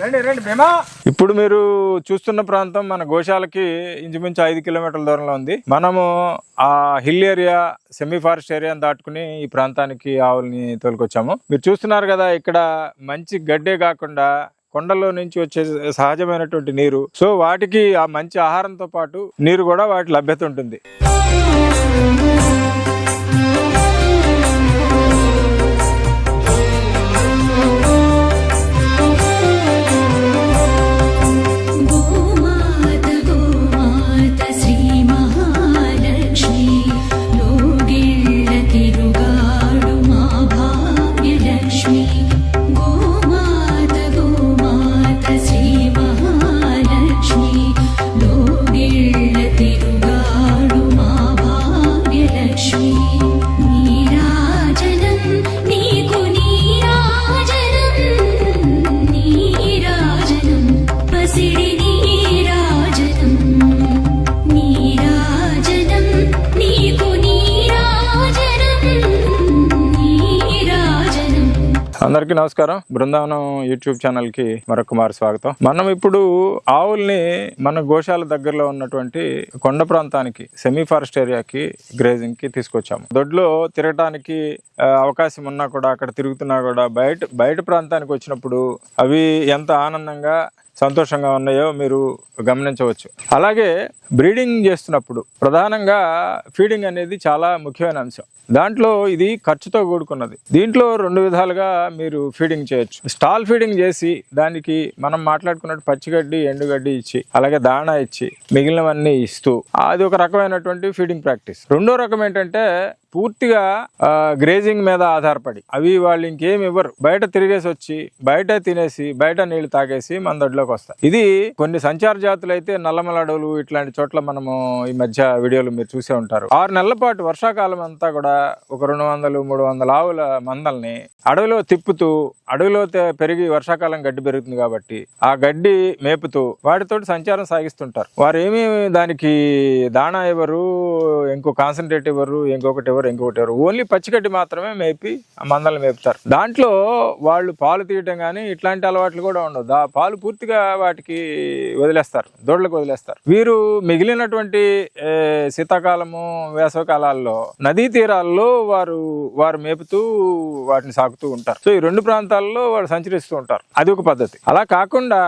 రండి రండి భీమా. ఇప్పుడు మీరు చూస్తున్న ప్రాంతం మన గోశాలకి ఇంచుమించు ఐదు కిలోమీటర్ల దూరంలో ఉంది. మనము ఆ హిల్ ఏరియా సెమీ ఫారెస్ట్ ఏరియాని దాటుకుని ఈ ప్రాంతానికి ఆవుల్ని తోలుకొచ్చాము. మీరు చూస్తున్నారు కదా ఇక్కడ మంచి గడ్డే కాకుండా కొండల్లో నుంచి వచ్చే సహజమైనటువంటి నీరు. సో వాటికి ఆ మంచి ఆహారంతో పాటు నీరు కూడా వాటి లభ్యత ఉంటుంది. You. అందరికీ నమస్కారం. బృందావనం యూట్యూబ్ ఛానల్కి మరొక మారు స్వాగతం. మనం ఇప్పుడు ఆవుల్ని మన గోశాల దగ్గరలో ఉన్నటువంటి కొండ ప్రాంతానికి సెమీ ఫారెస్ట్ ఏరియాకి గ్రేజింగ్కి తీసుకొచ్చాము. దొడ్లో తిరగటానికి అవకాశం ఉన్నా కూడా అక్కడ తిరుగుతున్నా కూడా బయట బయట ప్రాంతానికి వచ్చినప్పుడు అవి ఎంత ఆనందంగా సంతోషంగా ఉన్నాయో మీరు గమనించవచ్చు. అలాగే బ్రీడింగ్ చేస్తున్నప్పుడు ప్రధానంగా ఫీడింగ్ అనేది చాలా ముఖ్యమైన అంశం. దాంట్లో ఇది ఖర్చుతో కూడుకున్నది. దీంట్లో రెండు విధాలుగా మీరు ఫీడింగ్ చేయొచ్చు. స్టాల్ ఫీడింగ్ చేసి దానికి మనం మాట్లాడుకున్నట్టు పచ్చిగడ్డి ఎండుగడ్డి ఇచ్చి అలాగే దాణా ఇచ్చి మిగిలినవన్నీ ఇస్తూ అది ఒక రకమైనటువంటి ఫీడింగ్ ప్రాక్టీస్. రెండో రకం ఏంటంటే పూర్తిగా గ్రేజింగ్ మీద ఆధారపడి. అవి వాళ్ళు ఇంకేమి ఇవ్వరు. బయట తిరిగేసి వచ్చి బయట తినేసి బయట నీళ్ళు తాగేసి మన దొడ్లోకి వస్తాయి ఇది కొన్ని సంచార జాతులు అయితే నల్లమల అడవులు ఇట్లాంటి చోట్ల మనము ఈ మధ్య వీడియోలు మీరు చూసే ఉంటారు. ఆరు నెలల పాటు వర్షాకాలం అంతా కూడా ఒక రెండు వందలు మూడు వందల ఆవుల మందల్ని అడవిలో తిప్పుతూ అడవిలో పెరిగి వర్షాకాలం గడ్డి పెరుగుతుంది కాబట్టి ఆ గడ్డి మేపుతూ వాటితోటి సంచారం సాగిస్తుంటారు. వారు ఏమీ దానికి దాణా ఇవ్వరు ఇంకో కాన్సన్ట్రేట్ ఇవ్వరు ఇంకొకటి ఇవ్వరు ఇంకొకటి ఇవ్వరు ఓన్లీ పచ్చిగడ్డి మాత్రమే మేపి ఆ మందలు మేపుతారు. దాంట్లో వాళ్ళు పాలు తీయటం కానీ ఇట్లాంటి అలవాట్లు కూడా ఉండవు. దా పాలు పూర్తిగా వాటికి వదిలేస్తారు దొడ్లకు వదిలేస్తారు. వీరు మిగిలినటువంటి శీతాకాలము వేసవకాలాల్లో నదీ తీరాల్లో వారు వారు మేపుతూ వాటిని సాగుతూ ఉంటారు. సో ఈ రెండు ప్రాంతాలు ప్రాంతాల్లో వాళ్ళు సంచరిస్తూ ఉంటారు. అది ఒక పద్ధతి. అలా కాకుండా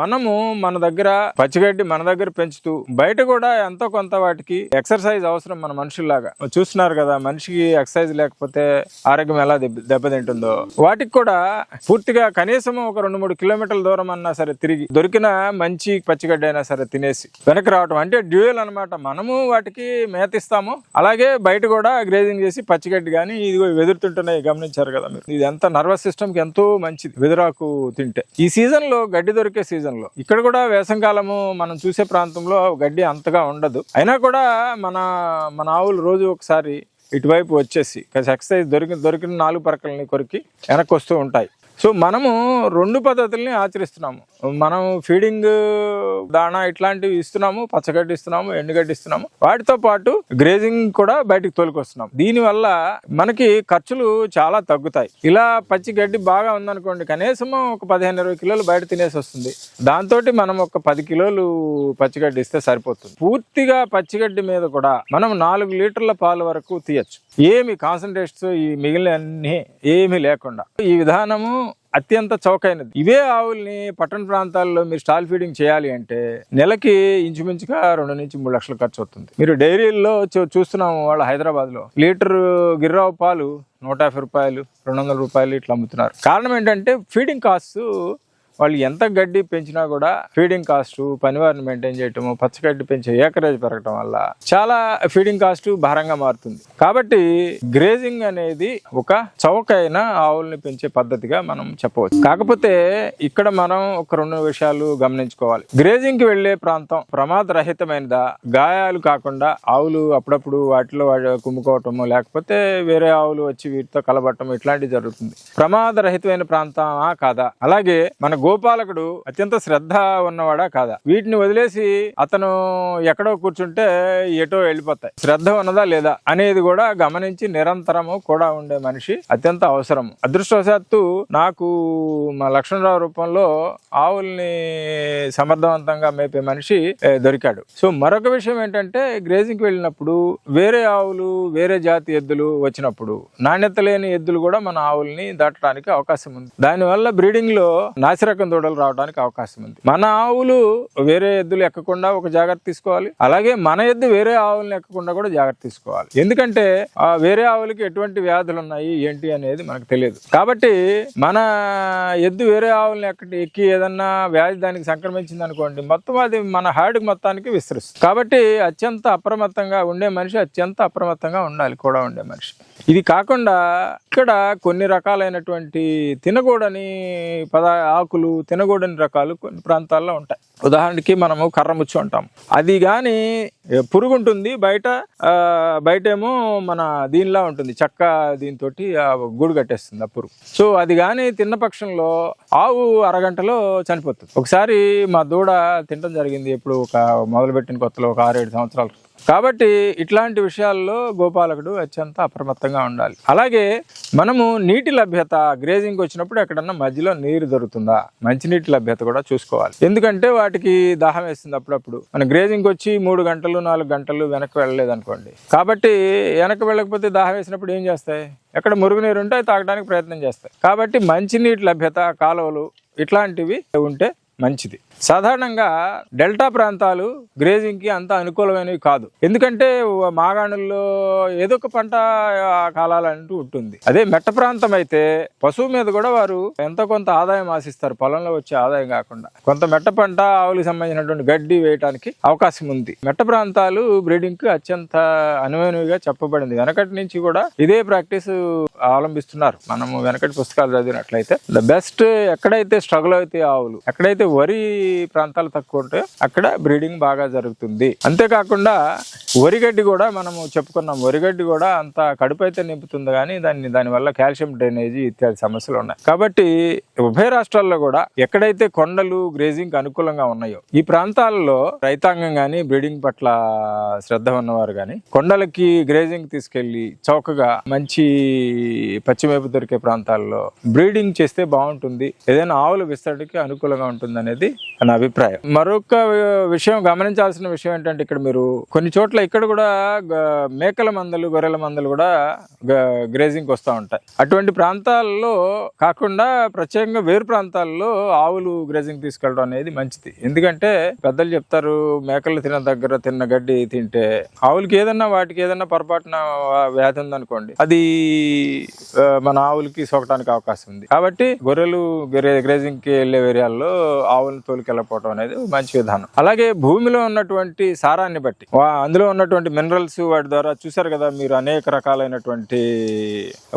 మనము మన దగ్గర పచ్చిగడ్డి మన దగ్గర పెంచుతూ బయట కూడా ఎంతో కొంత వాటికి ఎక్సర్సైజ్ అవసరం మన మనుషుల్లాగా. చూస్తున్నారు కదా మనిషికి ఎక్సర్సైజ్ లేకపోతే ఆరోగ్యం ఎలా దెబ్బ దెబ్బతింటుందో. వాటికి కూడా పూర్తిగా కనీసం ఒక రెండు మూడు కిలోమీటర్ల దూరం అన్నా సరే తిరిగి దొరికిన మంచి పచ్చిగడ్డి అయినా సరే తినేసి వెనక్కి రావటం అంటే డ్యూయల్ అన్నమాట. మనము వాటికి మేత ఇస్తాము అలాగే బయట కూడా గ్రేజింగ్ చేసి పచ్చిగడ్డి కానీ ఇదిగో వెదురుతుంటున్నాయి గమనించారు కదా మీరు. ఇది ఎంత నర్వస్ సిస్టమ్కి ఎంత ఎంతో మంచిది. వెదురాకు తింటే. ఈ సీజన్లో గడ్డి దొరికే సీజన్లో ఇక్కడ కూడా వేసంకాలము మనం చూసే ప్రాంతంలో గడ్డి అంతగా ఉండదు. అయినా కూడా మన మన ఆవులు రోజు ఒకసారి ఇటువైపు వచ్చేసి ఎక్సర్సైజ్ దొరికి దొరికిన నాలుగు పరకల్ని కొరికి వెనక్కి వస్తూ ఉంటాయి. సో మనము రెండు పద్ధతుల్ని ఆచరిస్తున్నాము. మనం ఫీడింగ్ దాణా ఇట్లాంటివి ఇస్తున్నాము పచ్చగడ్డి ఇస్తున్నాము ఎండుగడ్డి ఇస్తున్నాము. వాటితో పాటు గ్రేజింగ్ కూడా బయటికి తోలుకొస్తున్నాం. దీనివల్ల మనకి ఖర్చులు చాలా తగ్గుతాయి. ఇలా పచ్చి గడ్డి బాగా ఉందనుకోండి కనీసం ఒక పదిహేను ఇరవై కిలోలు బయట తినేసి వస్తుంది. దాంతో మనం ఒక పది కిలోలు పచ్చిగడ్డి ఇస్తే సరిపోతుంది. పూర్తిగా పచ్చిగడ్డి మీద కూడా మనం నాలుగు లీటర్ల పాలు వరకు తీయచ్చు. ఏమి కాన్సన్ట్రేట్స్ ఈ మిగిలిన అన్ని ఏమీ లేకుండా. ఈ విధానము అత్యంత చౌకైనది. ఇవే ఆవుల్ని పట్టణ ప్రాంతాల్లో మీరు స్టాల్ ఫీడింగ్ చేయాలి అంటే నెలకి ఇంచుమించుగా రెండు నుంచి మూడు లక్షలు ఖర్చు అవుతుంది. మీరు డైరీల్లో చూ- చూస్తున్నాము వాళ్ళ హైదరాబాద్లో లీటర్ గిర్రావు పాలు నూట యాభై రూపాయలు రెండు వందల రూపాయలు ఇట్లా అమ్ముతున్నారు. కారణం ఏంటంటే ఫీడింగ్ కాస్ట్ వాళ్ళు ఎంత గడ్డి పెంచినా కూడా ఫీడింగ్ కాస్ట్ పనివారిని మెయింటైన్ చేయటము పచ్చగడ్డి పెంచే ఏకరేజ్ పెరగటం వల్ల చాలా ఫీడింగ్ కాస్ట్ భారంగా మారుతుంది. కాబట్టి గ్రేజింగ్ అనేది ఒక చౌకైన ఆవుల్ని పెంచే పద్ధతిగా మనం చెప్పవచ్చు. కాకపోతే ఇక్కడ మనం ఒక రెండు విషయాలు గమనించుకోవాలి. గ్రేజింగ్కి వెళ్ళే ప్రాంతం ప్రమాదరహితమైనదా? గాయాలు కాకుండా ఆవులు అప్పుడప్పుడు వాటిలో కుమ్ముకోవటము లేకపోతే వేరే ఆవులు వచ్చి వీటితో కలబట్టం ఇట్లాంటివి జరుగుతుంది. ప్రమాదరహితమైన ప్రాంతమా కాదా? అలాగే మన గోపాలకుడు అత్యంత శ్రద్ధ ఉన్నవాడా కాదా? వీటిని వదిలేసి అతను ఎక్కడో కూర్చుంటే ఎటో వెళ్ళిపోతాయి. శ్రద్ధ ఉన్నదా లేదా అనేది కూడా గమనించి నిరంతరము కూడా ఉండే మనిషి అత్యంత అవసరం అదృష్టవశాత్తు నాకు మా లక్ష్మణరావు రూపంలో ఆవుల్ని సమర్థవంతంగా మేపే మనిషి దొరికాడు. సో మరొక విషయం ఏంటంటే గ్రేజింగ్కి వెళ్ళినప్పుడు వేరే ఆవులు వేరే జాతి ఎద్దులు వచ్చినప్పుడు నాణ్యత లేని ఎద్దులు కూడా మన ఆవుల్ని దాటడానికి అవకాశం ఉంది. దానివల్ల బ్రీడింగ్లో రకం దూడలు రావడానికి అవకాశం ఉంది. మన ఆవులు వేరే ఎద్దులు ఎక్కకుండా ఒక జాగ్రత్త తీసుకోవాలి. అలాగే మన ఎద్దు వేరే ఆవులను ఎక్కకుండా కూడా జాగ్రత్త తీసుకోవాలి. ఎందుకంటే ఆ వేరే ఆవులకి ఎటువంటి వ్యాధులు ఉన్నాయి ఏంటి అనేది మనకు తెలియదు. కాబట్టి మన ఎద్దు వేరే ఆవులను ఎక్కడి ఎక్కి ఏదన్నా వ్యాధి దానికి సంక్రమించింది అనుకోండి మొత్తం అది మన హార్డ్ మొత్తానికి విస్తరిస్తుంది. కాబట్టి అత్యంత అప్రమత్తంగా ఉండే మనిషి అత్యంత అప్రమత్తంగా ఉండాలి కూడా ఉండే మనిషి. ఇది కాకుండా ఇక్కడ కొన్ని రకాలైనటువంటి తినకూడని పద ఆకులు తినకూడని రకాలు కొన్ని ప్రాంతాల్లో ఉంటాయి. ఉదాహరణకి మనము కర్రముచ్చు అంటాం. అది కానీ పురుగు ఉంటుంది బయట బయట బయటేమో మన దీనిలా ఉంటుంది. చెక్క దీంతో గూడు కట్టేస్తుంది ఆ పురుగు. సో అది కానీ తిన్న పక్షంలో ఆవు అరగంటలో చనిపోతుంది. ఒకసారి మా దూడ తినడం జరిగింది. ఇప్పుడు ఒక మొదలుపెట్టిన కొత్తలో ఒక ఆరేడు సంవత్సరాల కాబట్టి ఇట్లాంటి విషయాల్లో గోపాలకుడు అత్యంత అప్రమత్తంగా ఉండాలి. అలాగే మనము నీటి లభ్యత గ్రేజింగ్ వచ్చినప్పుడు ఎక్కడన్నా మధ్యలో నీరు దొరుకుతుందా? మంచినీటి లభ్యత కూడా చూసుకోవాలి. ఎందుకంటే వాటికి దాహం వేస్తుంది అప్పుడప్పుడు. మన గ్రేజింగ్ వచ్చి మూడు గంటలు నాలుగు గంటలు వెనక్కి వెళ్ళలేదనుకోండి. కాబట్టి వెనక్కి వెళ్ళకపోతే దాహం వేసినప్పుడు ఏం చేస్తాయి? ఎక్కడ మురుగునీరు ఉంటే అవి తాగడానికి ప్రయత్నం చేస్తాయి. కాబట్టి మంచినీటి లభ్యత కాలువలు ఇట్లాంటివి ఉంటే మంచిది. సాధారణంగా డెల్టా ప్రాంతాలు గ్రేజింగ్కి అంత అనుకూలమైనవి కాదు. ఎందుకంటే మాగాణుల్లో ఏదో ఒక పంట కాలాలంటూ ఉంటుంది. అదే మెట్ట ప్రాంతం అయితే పశువు మీద కూడా వారు ఎంతో కొంత ఆదాయం ఆశిస్తారు. పొలంలో వచ్చే ఆదాయం కాకుండా. కొంత మెట్ట పంట ఆవులకు సంబంధించినటువంటి గడ్డి వేయడానికి అవకాశం ఉంది. మెట్ట ప్రాంతాలు బ్రీడింగ్కి అత్యంత అనువైనవిగా చెప్పబడింది. వెనకటి నుంచి కూడా ఇదే ప్రాక్టీస్ అవలంబిస్తున్నారు మనము వెనకటి పుస్తకాలు చదివినట్లయితే. ద బెస్ట్ ఎక్కడైతే స్ట్రగుల్ అయితే ఆవులు ఎక్కడైతే వరి ప్రాంతాలు తక్కువ ఉంటే అక్కడ బ్రీడింగ్ బాగా జరుగుతుంది. అంతేకాకుండా వరిగడ్డి కూడా మనము చెప్పుకున్నాం. వరిగడ్డి కూడా అంత కడుపు అయితే నింపుతుంది కానీ దాన్ని దానివల్ల కాల్షియం డ్రైనేజీ ఇత్యాది సమస్యలు ఉన్నాయి. కాబట్టి ఉభయ రాష్ట్రాల్లో కూడా ఎక్కడైతే కొండలు గ్రేజింగ్ అనుకూలంగా ఉన్నాయో ఈ ప్రాంతాలలో రైతాంగం కానీ బ్రీడింగ్ పట్ల శ్రద్ధ ఉన్నవారు కానీ కొండలకి గ్రేజింగ్ తీసుకెళ్ళి చౌకగా మంచి పచ్చిమేపు దొరికే ప్రాంతాల్లో బ్రీడింగ్ చేస్తే బాగుంటుంది. ఏదైనా ఆవులు విస్తరణకి అనుకూలంగా ఉంటుంది అనేది నా అభిప్రాయం. మరొక విషయం గమనించాల్సిన విషయం ఏంటంటే ఇక్కడ మీరు కొన్ని చోట్ల ఇక్కడ కూడా మేకల మందలు గొర్రెల మందలు కూడా గ్రేజింగ్ వస్తూ ఉంటాయి. అటువంటి ప్రాంతాల్లో కాకుండా ప్రత్యేకంగా వేరు ప్రాంతాల్లో ఆవులు గ్రేజింగ్ తీసుకెళ్ళడం అనేది మంచిది. ఎందుకంటే పెద్దలు చెప్తారు మేకలు తిన్న దగ్గర తిన్న గడ్డి తింటే ఆవులకి ఏదన్నా వాటికి ఏదన్నా పొరపాటున వ్యాధి ఉందనుకోండి అది మన ఆవులకి సోకటానికి అవకాశం ఉంది. కాబట్టి గొర్రెలు గ్రేజింగ్కి వెళ్ళే ఏరియాల్లో ఆవులను తీసుకెళ్ళకపోవడం అనేది మంచి విధానం. అలాగే భూమిలో ఉన్నటువంటి సారాన్ని బట్టి వా- అందులో ఉన్నటువంటి మినరల్స్ వాటి ద్వారా చూసారు కదా మీరు అనేక రకాలైనటువంటి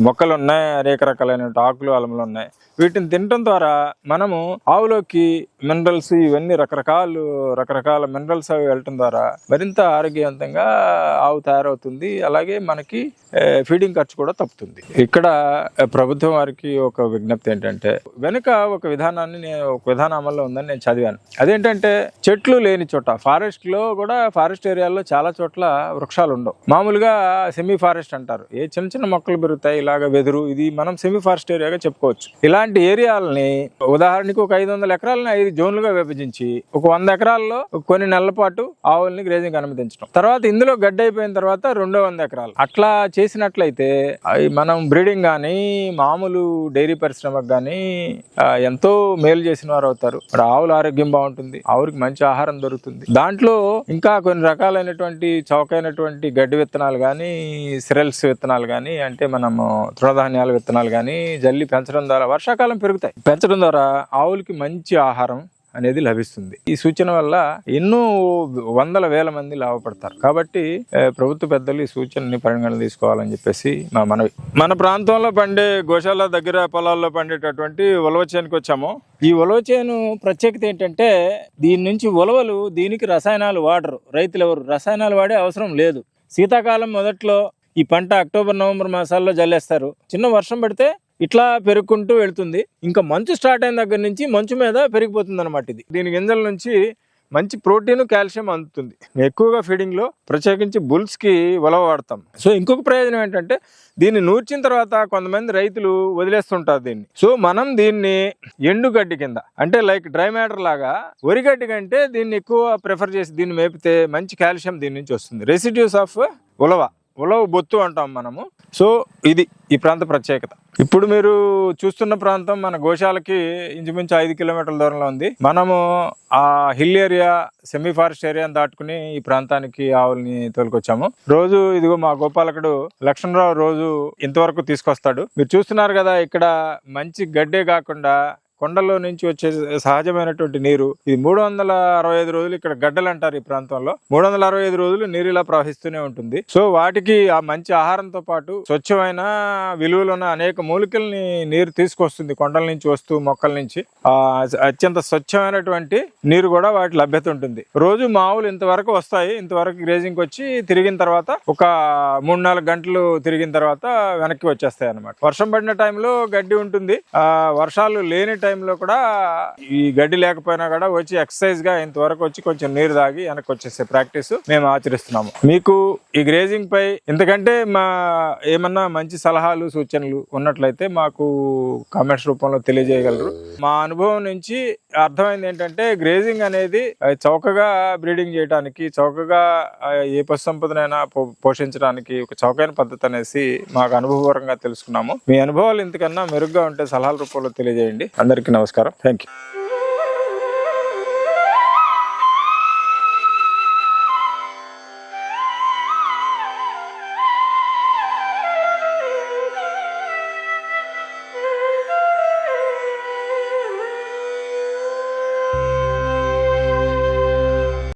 మొక్కలు ఉన్నాయి అనేక రకాలైనటువంటి ఆకులు అలములు ఉన్నాయి. వీటిని తినడం ద్వారా మనము ఆవులోకి మినరల్స్ ఇవన్నీ రకరకాలు రకరకాల మినరల్స్ అవి వెళ్ళటం ద్వారా మరింత ఆరోగ్యవంతంగా ఆవు తయారవుతుంది. అలాగే మనకి ఫీడింగ్ ఖర్చు కూడా తప్పుతుంది. ఇక్కడ ప్రభుత్వం వారికి ఒక విజ్ఞప్తి ఏంటంటే వెనుక ఒక విధానాన్ని నేను ఒక విధానం అమల్లో ఉందని నేను చదివాను అదేంటంటే చెట్లు లేని చోట ఫారెస్ట్లో కూడా ఫారెస్ట్ ఏరియాల్లో చాలా చోట్ల వృక్షాలు ఉండవు. మామూలుగా సెమీ ఫారెస్ట్ అంటారు. ఏ చిన్న చిన్న మొక్కలు పెరుగుతాయి ఇలాగ వెదురు ఇది మనం సెమీ ఫారెస్ట్ ఏరియాగా చెప్పుకోవచ్చు. ఇలాంటి ఏరియాలని ఉదాహరణకు ఒక ఐదు వందల ఎకరాలని ఐదు జోన్లుగా విభజించి ఒక వంద ఎకరాల్లో కొన్ని నెలల పాటు ఆవుల్ని గ్రేజింగ్ అనుమతించడం. తర్వాత ఇందులో గడ్డి అయిపోయిన తర్వాత రెండో వంద ఎకరాలు. అట్లా చేసినట్లయితే అవి మనం బ్రీడింగ్ కానీ మామూలు డైరీ పరిశ్రమకు కానీ ఎంతో మేలు చేసిన వారు అవుతారు. ఆవులు ఆరోగ్యం బాగుంటుంది ఆవురికి మంచి ఆహారం దొరుకుతుంది. దాంట్లో ఇంకా కొన్ని రకాలైనటువంటి చౌకైనటువంటి గడ్డి విత్తనాలు కానీ సిరల్స్ విత్తనాలు కానీ అంటే మనము తృణధాన్యాల విత్తనాలు కానీ జల్లి పెంచడం ద్వారా వర్షాకాలం పెరుగుతాయి. పెంచడం ద్వారా ఆవులకి మంచి ఆహారం అనేది లభిస్తుంది. ఈ సూచన వల్ల ఎన్నో వందల వేల మంది లాభపడతారు. కాబట్టి ప్రభుత్వ పెద్దలు ఈ సూచనని పరిగణన తీసుకోవాలని చెప్పేసి మా మనవి. మన ప్రాంతంలో పండే గోశాల దగ్గర పొలాల్లో పండేటటువంటి ఉలవ చేనుకి వచ్చాము. ఈ ఉలవ చేను ప్రత్యేకత ఏంటంటే దీని నుంచి ఉలవలు దీనికి రసాయనాలు వాడరు. రైతులు ఎవరు? రసాయనాలు వాడే అవసరం లేదు. శీతాకాలం మొదట్లో ఈ పంట అక్టోబర్ నవంబర్ మాసాల్లో జల్లేస్తారు. చిన్న వర్షం పడితే ఇట్లా పెరుగుకుంటూ వెళ్తుంది. ఇంకా మంచు స్టార్ట్ అయిన దగ్గర నుంచి మంచు మీద పెరిగిపోతుంది అనమాట ఇది. దీని గింజల నుంచి మంచి ప్రోటీన్ కాల్షియం అందుతుంది. ఎక్కువగా ఫీడింగ్లో ప్రత్యేకించి బుల్స్కి ఉలవ వాడతాం. సో ఇంకొక ప్రయోజనం ఏంటంటే దీన్ని నూర్చిన తర్వాత కొంతమంది రైతులు వదిలేస్తుంటారు దీన్ని. సో మనం దీన్ని ఎండుగడ్డి కింద అంటే లైక్ డ్రై మ్యాటర్ లాగా వరిగడ్డి కంటే దీన్ని ఎక్కువ ప్రిఫర్ చేసి దీన్ని మేపితే మంచి కాల్షియం దీని నుంచి వస్తుంది. రెసిడ్యూస్ ఆఫ్ ఉలవ ఉలవ బొత్తు అంటాం మనము. సో ఇది ఈ ప్రాంత ప్రత్యేకత. ఇప్పుడు మీరు చూస్తున్న ప్రాంతం మన గోశాలకి ఇంచుమించు ఐదు కిలోమీటర్ల దూరంలో ఉంది. మనము ఆ హిల్ ఏరియా సెమీ ఫారెస్ట్ ఏరియాని దాటుకుని ఈ ప్రాంతానికి ఆవుల్ని తోలుకొచ్చాము. రోజు ఇదిగో మా గోపాలకుడు లక్ష్మణరావు రోజు ఇంతవరకు తీసుకొస్తాడు. మీరు చూస్తున్నారు కదా ఇక్కడ మంచి గడ్డే కాకుండా కొండల్లో నుంచి వచ్చే సహజమైనటువంటి నీరు ఇది మూడు వందల అరవై ఐదు రోజులు ఇక్కడ గడ్డలు అంటారు ఈ ప్రాంతంలో. మూడు వందల అరవై ఐదు రోజులు నీరు ఇలా ప్రవహిస్తూనే ఉంటుంది. సో వాటికి ఆ మంచి ఆహారంతో పాటు స్వచ్ఛమైన విలువలున్న అనేక మూలికల్ని నీరు తీసుకొస్తుంది కొండల నుంచి వస్తూ మొక్కల నుంచి. ఆ అత్యంత స్వచ్ఛమైనటువంటి నీరు కూడా వాటి లభ్యత ఉంటుంది. రోజు మావులు ఇంతవరకు వస్తాయి. ఇంతవరకు గ్రేజింగ్కి వచ్చి తిరిగిన తర్వాత ఒక మూడు నాలుగు గంటలు తిరిగిన తర్వాత వెనక్కి వచ్చేస్తాయి అనమాట వర్షం పడిన టైంలో గడ్డి ఉంటుంది. ఆ వర్షాలు లేని టైంలో కూడా ఈ గడ్డి లేకపోయినా కూడా వచ్చి ఎక్సర్సైజ్గా ఇంతవరకు వచ్చి కొంచెం నీరు తాగి వెనక్కి వచ్చేసే ప్రాక్టీస్ మేము ఆచరిస్తున్నాము. మీకు ఈ గ్రేజింగ్ పై ఇంతకంటే మా ఏమన్నా మంచి సలహాలు సూచనలు ఉన్నట్లయితే మాకు కామెంట్స్ రూపంలో తెలియజేయగలరు. మా అనుభవం నుంచి అర్థమైంది ఏంటంటే గ్రేజింగ్ అనేది చౌకగా బ్రీడింగ్ చేయడానికి చౌకగా ఏ పశు సంపదనైనా పో- పోషించడానికి ఒక చౌకైన పద్ధతి అనేసి మాకు అనుభవపరంగా తెలుసుకున్నాము. మీ అనుభవాలు ఇంతకన్నా మెరుగ్గా ఉంటే సలహాల రూపంలో తెలియజేయండి. అందరికీ నమస్కారం. Thank you